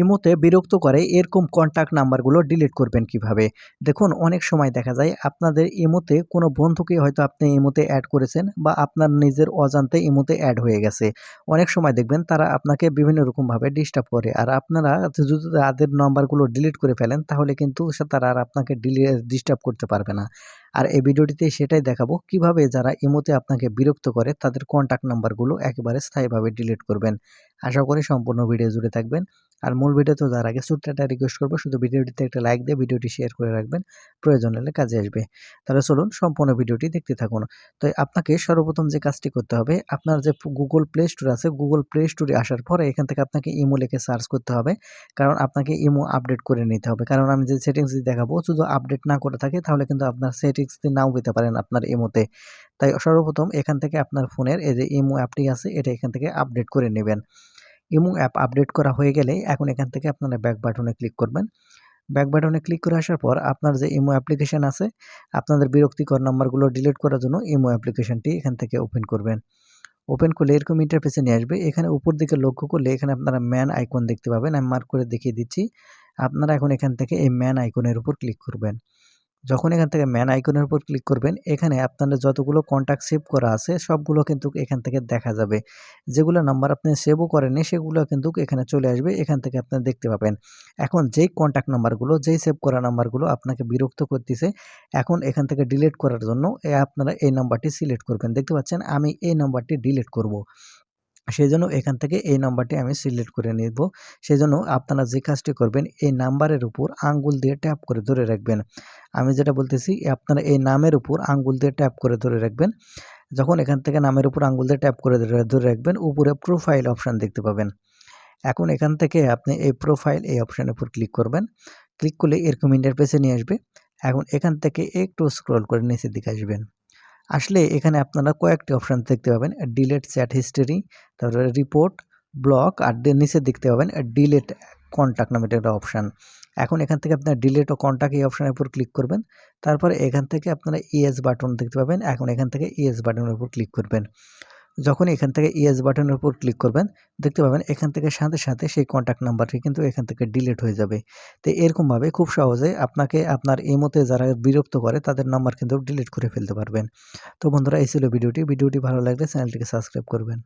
ইমোতে বিরক্ত করে এরকম কন্ট্যাক্ট নাম্বারগুলো ডিলিট করবেন কীভাবে? দেখুন, অনেক সময় দেখা যায় আপনাদের ইমোতে কোনো বন্ধুকে হয়তো আপনি ইমোতে অ্যাড করেছেন বা আপনার নিজের অজান্তে ইমোতে অ্যাড হয়ে গেছে। অনেক সময় দেখবেন তারা আপনাকে বিভিন্ন রকমভাবে ডিস্টার্ব করে। আর আপনারা যদি তাদের নাম্বারগুলো ডিলিট করে ফেলেন, তাহলে কিন্তু তারা আর আপনাকে ডিস্টার্ব করতে পারবে না। আর এই ভিডিওটিতে সেটাই দেখাবো, কীভাবে যারা ইমোতে আপনাকে বিরক্ত করে, তাদের কন্ট্যাক্ট নাম্বারগুলো একেবারে স্থায়ীভাবে ডিলিট করবেন। আশা করি সম্পূর্ণ ভিডিও জুড়ে থাকবেন। আর মূল ভিডিওতে যার আগে ছোট্ট রিকোয়েস্ট করব, শুধু ভিডিওটিতে একটা লাইক দিয়ে ভিডিওটি শেয়ার করে রাখবেন, প্রয়োজন হলে কাজে আসবে। তাহলে চলুন সম্পূর্ণ ভিডিওটি দেখতে থাকুন। তো আপনাকে সর্বপ্রথম যে কাজটি করতে হবে, আপনার যে গুগল প্লে স্টোর আছে গুগল প্লে স্টোরে আসার পরে এখান থেকে আপনাকে ইমো লিখে সার্চ করতে হবে। কারণ আপনাকে ইমো আপডেট করে নিতে হবে। কারণ আমি যে সেটিংস দেখাবো, শুধু আপডেট না করে থাকে, তাহলে কিন্তু আপনার সেটিংস নাও পেতে পারেন আপনার ইমোতে তাই সর্বপ্রথম এখান থেকে আপনার ফোনের এই যে ইমো অ্যাপটি আছে, এটা এখান থেকে আপডেট করে নেবেন। ইমো অ্যাপ আপডেট করা হয়ে গেলে এখন এখান থেকে আপনারা ব্যাক বাটনে ক্লিক করবেন। ব্যাক বাটনে ক্লিক করে আসার পর আপনার যে ইমো অ্যাপ্লিকেশান আছে, আপনাদের বিরক্তিকর নাম্বারগুলো ডিলিট করার জন্য ইমো অ্যাপ্লিকেশানটি এখান থেকে ওপেন করবেন। ওপেন করলে এরকম ইন্টারফেসে নিয়ে আসবে। এখানে উপর দিকে লক্ষ্য করলে এখানে আপনারা ম্যান আইকন দেখতে পাবেন। আমি মার্ক করে দেখিয়ে দিচ্ছি। আপনারা এখন এখান থেকে এই ম্যান আইকনের উপর ক্লিক করবেন। যখন এখান থেকে ম্যান আইকনের উপর ক্লিক করবেন, এখানে আপনাদের যতগুলো কন্ট্যাক্ট সেভ করা আছে, সবগুলো কিন্তু এখান থেকে দেখা যাবে। যেগুলো নাম্বার আপনি সেভও করেননি, সেগুলো কিন্তু এখানে চলে আসবে, এখান থেকে আপনি দেখতে পাবেন। এখন যেই কন্ট্যাক্ট নাম্বারগুলো যেই সেভ করা নাম্বারগুলো আপনাকে বিরক্ত করতেছে, এখন এখান থেকে ডিলিট করার জন্য আপনারা এই নাম্বারটি সিলেক্ট করবেন। দেখতে পাচ্ছেন? আমি এই নাম্বারটি ডিলিট করব। সেই জন্য এখান থেকে এই নাম্বারটি আমি সিলেক্ট করে নিব। সেই জন্য আপনারা যে কাজটি করবেন, এই নাম্বারের উপর আঙ্গুল দিয়ে ট্যাপ করে ধরে রাখবেন। আমি যেটা বলতেছি, আপনারা এই নামের উপর আঙ্গুল দিয়ে ট্যাপ করে ধরে রাখবেন। যখন এখান থেকে নামের উপর আঙ্গুল দিয়ে ট্যাপ করে ধরে রাখবেন, উপরে প্রোফাইল অপশান দেখতে পাবেন। এখন এখান থেকে আপনি এই প্রোফাইল এই অপশানের উপর ক্লিক করবেন। ক্লিক করলে এরকম ইন্টারপেসে নিয়ে আসবে। এখন এখান থেকে একটু স্ক্রল করে নিচের দিকে আসবেন। আসলে এখানে আপনারা কয়েকটি অপশান দেখতে পাবেন ডিলেট চ্যাট হিস্টোরি তারপরে রিপোর্ট ব্লক আর নিচে দেখতে পাবেন ডিলেট কন্ট্যাক্ট নামে একটা অপশান এখন এখান থেকে আপনার ডিলেট ও কন্ট্যাক্ট এই অপশানের উপর ক্লিক করবেন, তারপরে এখান থেকে আপনারা ইএস বাটন দেখতে পাবেন, এখন এখান থেকে ইএস বাটনের উপর ক্লিক করবেন। যখন এখান থেকে ইয়েস বাটনের উপর ক্লিক করবেন, দেখতে পাবেন এখান থেকে সাথে সাথে সেই কন্ট্যাক্ট নাম্বারটি কিন্তু এখান থেকে ডিলিট হয়ে যাবে। তো এরকমভাবে খুব সহজে আপনাকে আপনার এই মতে যারা বিরক্ত করে, তাদের নাম্বার কিন্তু ডিলিট করে ফেলতে পারবেন। তো বন্ধুরা, এই ছিল ভিডিওটি। ভিডিওটি ভালো লাগলে চ্যানেলটিকে সাবস্ক্রাইব করবেন।